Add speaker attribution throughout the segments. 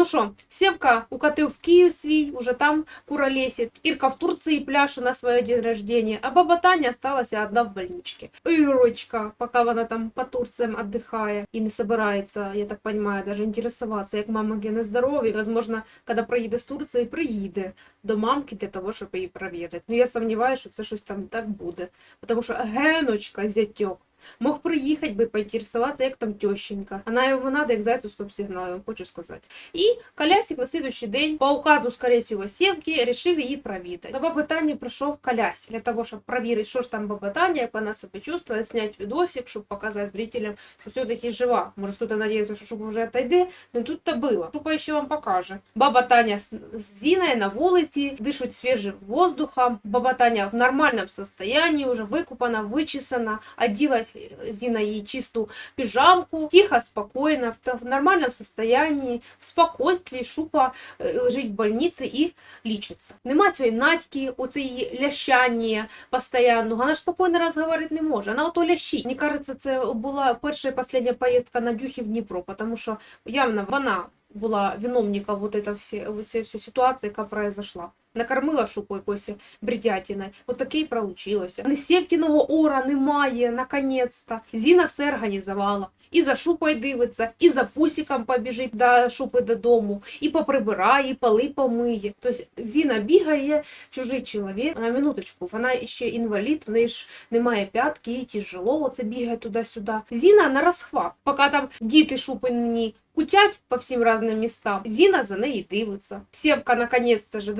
Speaker 1: Ну що, Сєвка укатив в Київ свій, уже там куролесить. Ірка в Турції пляше на своє день рождения, а баба Таня осталася одна в больничке. Ірочка, поки вона там по Турціям віддихає і не собирається, я так понимаю, даже інтересуватися, як мама Гена здоров'я. Возможно, коли приїде з Турції, приїде до мамки для того, щоб її провідати. Ну я сумніваюся, що це щось там так буде. Тому що Геночка, зятьок, Мог приїхати би поінтересуватися, як там тещенька. Вона йому надо, як зайцю стоп-сигнал, я хочу сказати. І Колясик на слідуючий день, по указу, скорее всего, Сєвки, рішив її провідати. До баби Тані прийшов Колясик для того, щоб перевірити, що ж там баба Таня, як вона себе чувствує, зняти відосик, щоб показати зрителям, що все-таки жива. Може, хтось надіється, що Шупа вже отойде, но тут то було. Шупа ще вам покаже. Баба Таня з Зіною на вулиці, дишуть свіжим воздухом. Баба Таня в нормальному состоянии, уже викупана, вичесана, оділа Зина ей чистую пижамку, тихо, спокойно, в, нормальном состоянии, в спокойствии Шупа е, лежить в больниці і лічиться. Нема цієї надьки, оцеї лящання постійно. Вона ж спокійно розговорити не може. Вона ото лящить. Мені кажется, це була перша і остання поїздка на дюхи в Дніпро, тому що явно вона була виновником вот это все, вот всі ситуації, яка произошла. Накормила шупу якоюсь бредятиною. От таке й получилося. Не Сєвкіного ора немає, наконець-то. Зіна все організувала. І за шупою дивиться, і за пусиком побіжить до шупи додому, і поприбирає, і поли помиє. Тобто Зіна бігає, чужий чоловік. На минуточку, вона ще інвалід, в неї ж немає п'ятки, їй тяжело оце бігає туди-сюди. Зіна на розхват. Поки там діти шупині кутять по всім разним містам, Зіна за неї дивиться. Сєвка наконець-то же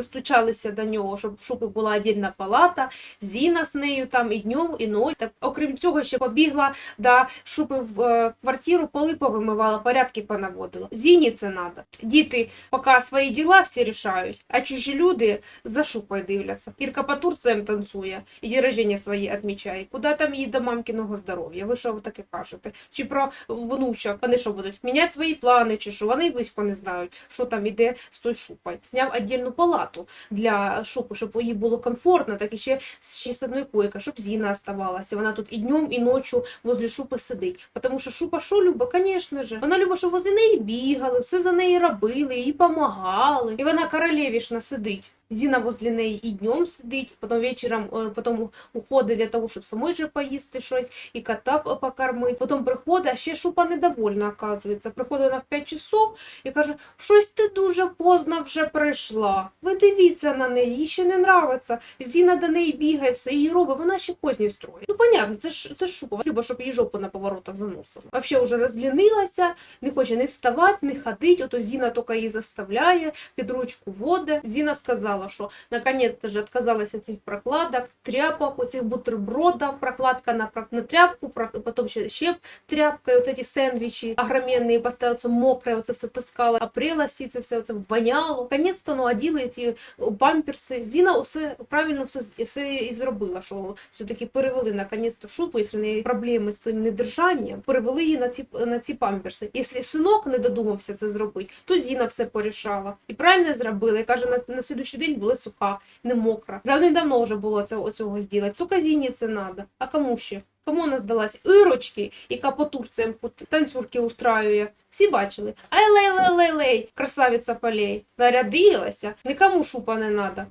Speaker 1: достучалися до нього, щоб шупи була отдельна палата. Зіна з нею там і днем, і ночі. Так, окрім цього, ще побігла до шупи в е, квартиру, поли повимивала, порядки понаводила. Зіні це надо. Діти поки свої діла всі рішають, а чужі люди за шупою дивляться. Ірка по Турціям танцює і день рождення свої відмічає. Куди там їй до мамкиного здоров'я? Ви що ви таке кажете? Чи про внучок? Вони що будуть міняти свої плани, чи що? Вони близько не знають, що там іде з той шупою. Зняв віддільну палату для шопу, щоб їй було комфортно, так і ще, ще з одної койки, щоб Зіна оставалася. Вона тут і днем, і ночі возле шупи сидить. Тому що шупа що любить? Звісно ж. Вона любить, щоб возле неї бігали, все за неї робили, їй помагали. І вона королевішна сидить. Зіна возле неї і днем сидить, потім вечором е, потім уходить для того, щоб самой же поїсти щось, і кота покормити. Потім приходить, а ще шупа недовольна, оказується. Приходить вона в 5 часов і каже, щось ти дуже поздно вже прийшла. Ви дивіться на неї, їй ще не нравиться. Зіна до неї бігає, все її робить, вона ще поздні строїть. Ну, понятно, це ж це ж шупа. Люба, щоб її жопу на поворотах заносила. Взагалі вже розлінилася, не хоче не вставати, не ходити. Ото Зіна тільки її заставляє, під ручку воде. Зіна сказала, що наконець-то ж відказалася від цих прокладок, тряпок, оцих бутербродів, прокладка на, на тряпку, потім ще, ще тряпка, і от ці сендвічі огроменні, поставиться мокре, оце все таскала, а прелості, це все оце воняло. Наконець-то ну, оділи ці бамперси. Зіна все правильно все, все і зробила, що все-таки перевели наконець-то шупу, якщо в неї проблеми з тим недержанням, перевели її на ці, на ці памперси. Якщо синок не додумався це зробити, то Зіна все порішала. І правильно зробила. І каже, на, на слідуючий день була суха, не мокра. Давним-давно вже було це, оцього. Сука, Зіні це надо. А кому ще? Кому вона здалась? Ірочки, яка по турцям танцюрки устраює. Всі бачили. Ай лей лей лей лей красавиця полей. Нарядилася. Нікому шупа не надо.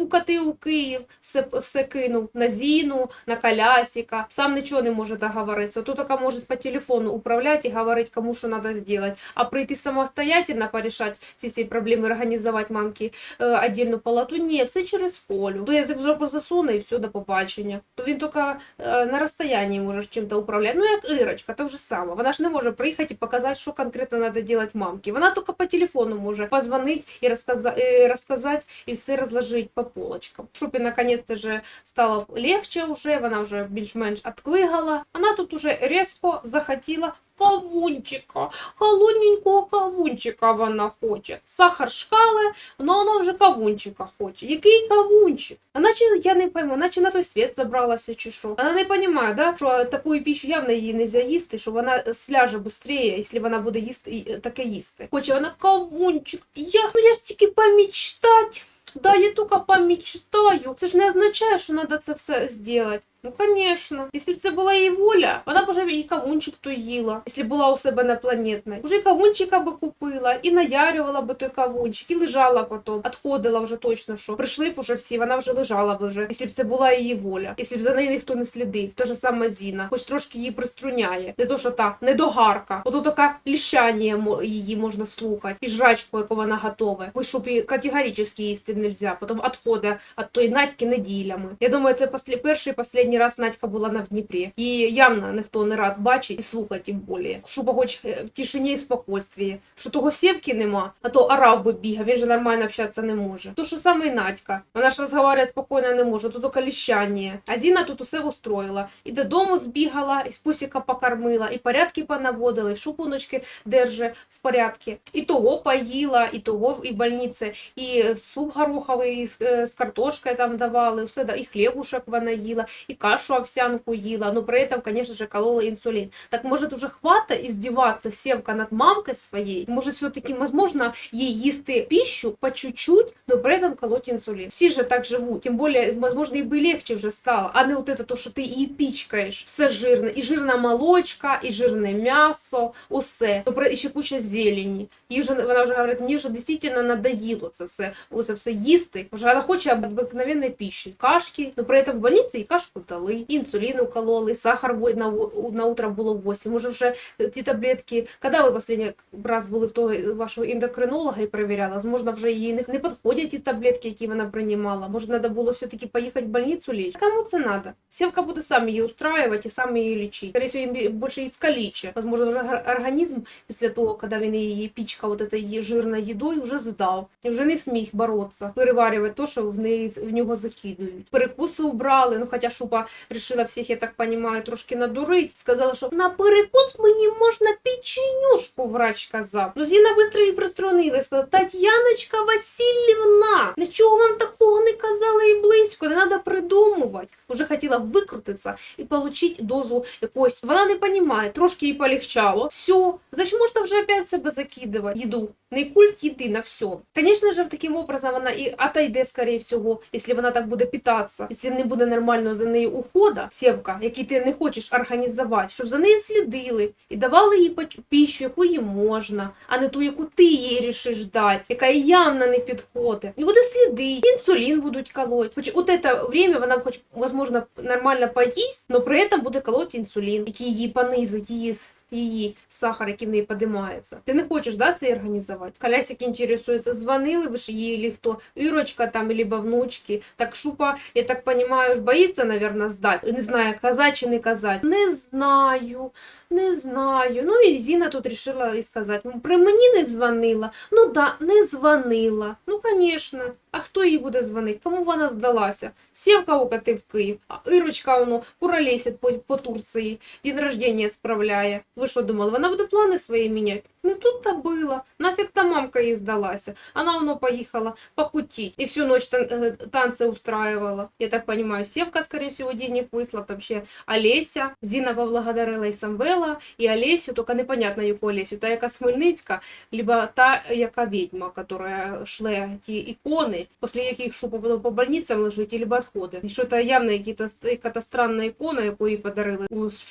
Speaker 1: Укатив у Київ, все, все кинув на Зіну, на Колясика, сам нічого не може договоритися. То тільки може по телефону управляти і говорити, кому що треба зробити. А прийти самостоятельно порішати ці всі проблеми, організувати мамки е, палату, ні, все через Колю. То язик в засуне і все, до побачення. То він тільки е, на розстоянні може чим-то управляти. Ну, як Ірочка, то вже саме. Вона ж не може приїхати і показати, що конкретно треба робити мамки. Вона тільки по телефону може позвонити і розказати, і, і все розложити по полочкам. Шупі наконец-то же стало легче вже, вона вже більш-менш отклигала. Вона тут уже різко захотіла кавунчика, холодненького кавунчика вона хоче. Сахар шкали, але вона вже кавунчика хоче. Який кавунчик? А наче я не пойму, наче на той світ забралася чи що. Вона не розуміє, да, що таку піщу явно їй не їсти, що вона сляже швидше, якщо вона буде їсти таке їсти. Хоче вона кавунчик. Я, ну я ж тільки помічтать. Да, я тільки помічтаю. Це ж не означає, що треба це все зробити. Ну, конечно. Якщо б це була її воля, вона б уже і кавунчик то їла, якщо була у себе на планетній. Уже кавунчика би купила, і наярювала би той кавунчик, і лежала потім. Отходила вже точно, що прийшли б уже всі, вона вже лежала б вже, якщо б це була її воля, якщо б за нею ніхто не слідив. Те ж саме Зіна, хоч трошки її приструняє. Не то, що та недогарка. Ото така ліщання її можна слухати, і жрачку, яку вона готова. Бо щоб і категорично їсти нельзя, потім відходить від тої Надьки неділями. Я думаю, це послі, перший і останній раз Надька була на Дніпрі. І явно ніхто не рад бачить і слухати тим більше. Щоб хоч е, в тишині і спокійстві. Що того сівки нема, а то орав би бігав, він же нормально общатися не може. То що саме і Надька. Вона ж розговорювати спокійно не може, то тільки ліщання. А Зіна тут усе устроїла. І додому збігала, і пусіка покормила, і порядки понаводила, і шупуночки держи в порядку. І того поїла, і того і в больниці, і суп гороховий з, е, з картошкою там давали, все, і хлібушек вона їла, і кашу овсянку їла, но при этом, конечно же, колола инсулин. Так может уже хвата издеваться Севка над мамкой своей? Может все-таки возможно ей їсти пищу по чуть-чуть, но при этом колоть инсулин? Всі же так живуть, тем более, возможно, и бы легче вже стало, а не вот это то, що ти її пічкаєш, все жирне, і жирна молочка, і жирне м'ясо, усе, ну, при- і ще куча зелені. Їй вже, вона вже говорить, мені вже дійсно надоїло це все, оце все їсти, вже вона хоче обикновенної пищі, кашки, но при этом в больниці і кашку дали, і інсулін укололи, сахар на, на утро було 8, може вже е, ті таблетки, коли ви останній раз були в того вашого ендокринолога і перевіряли, возможно, вже їй не, не підходять ті таблетки, які вона приймала, може, треба було все-таки поїхати в больницю лечь. Кому це надо? Севка буде сам її устраивать і сам її лічити. Скорее всего, їм більше і скаліче. Возможно, вже організм після того, коли він її пічка вот этой жирною їдою, вже здав. Вже не сміг боротися, переварювати то, що в, неї, в нього закидують. Перекуси убрали, ну хоча Шупа решила всіх, я так понимаю, трошки надурить. Сказала, що на перекус мені можна печенюшку, врач казав. Ну, Зіна швидко її приструнила і сказала, Тетяночка Васильівна, нічого вам такого не казала і близько, не треба придумувати. Уже хотіла викрутитися і отримати дозу якоїсь. Вона не розуміє, трошки їй полегчало. Все, значить можна вже опять себе закидувати їду. Не культ їди на все. Конечно же, таким образом вона і отойде, скорее всього, якщо вона так буде питатися, якщо не буде нормально за нею ухода, сівка, який ти не хочеш організувати, щоб за нею слідили і давали їй пищу, яку їй можна, а не ту, яку ти їй рішиш дати, яка їй явно не підходить. І буде сліди, інсулін будуть колоть. Хоч от это время вона хоч, возможно, нормально поїсть, но при этом буде колоть інсулін, який її понизить, її її сахар, який в неї підіймається. Ти не хочеш да, це організувати? Колясик інтересується, дзвонили ви ж їй, чи хто, Ірочка там, либо внучки. Так Шупа, я так понимаю, боїться, наверное, здати. Не знаю, казати чи не казати. Не знаю, не знаю. Ну і Зіна тут рішила і сказати, «Ну, при мені не дзвонила. Ну да, не дзвонила. Ну, звісно. А хто їй буде дзвонити? Кому вона здалася? Сєвка укатив в Київ, а Ірочка воно куролесить по, по Турції, день рождения справляє. Ви що думали, вона буде плани свої міняти? Не тут-то було. Нафіг та мамка їй здалася. Вона воно поїхала покутить. І всю ночь тан- е, танці устраивала. Я так понимаю, Севка, скорее всего, денег вислав, там ще Олеся. Зіна поблагодарила і Самвела, і Олесю, тільки непонятно, яку Олесю. Та, яка з Хмельницька, либо та, яка відьма, яка шле ті ікони, після яких шупа потім по больницям лежить, либо відходи. І що це явно якась странна ікона, яку їй подарили,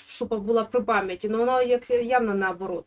Speaker 1: шупа була при пам'яті, але вона як явно наоборот.